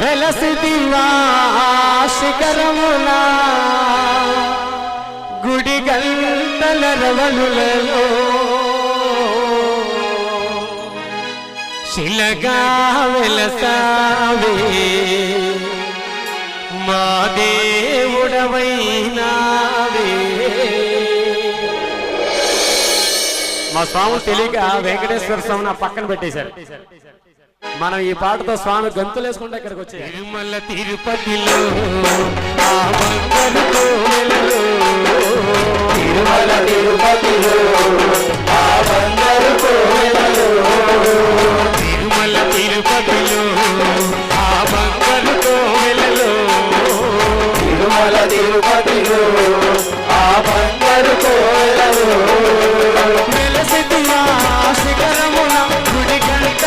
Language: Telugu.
వెలసిదివా శిఖరమున? గుడి గంటల రవలులలో శిలగా వెలసావే. మా దేవుడవైనా మా స్వామి తెలియక వెంకటేశ్వర స్వామిని ఆ పక్కన పెట్టేశారు. మనం ఈ పాటతో స్వామి గంతులు వేసుకుంటే ఇక్కడికి వచ్చే తిరుమల తిరుపతిలో తిరుమల తిరుమల తిరుపతిలో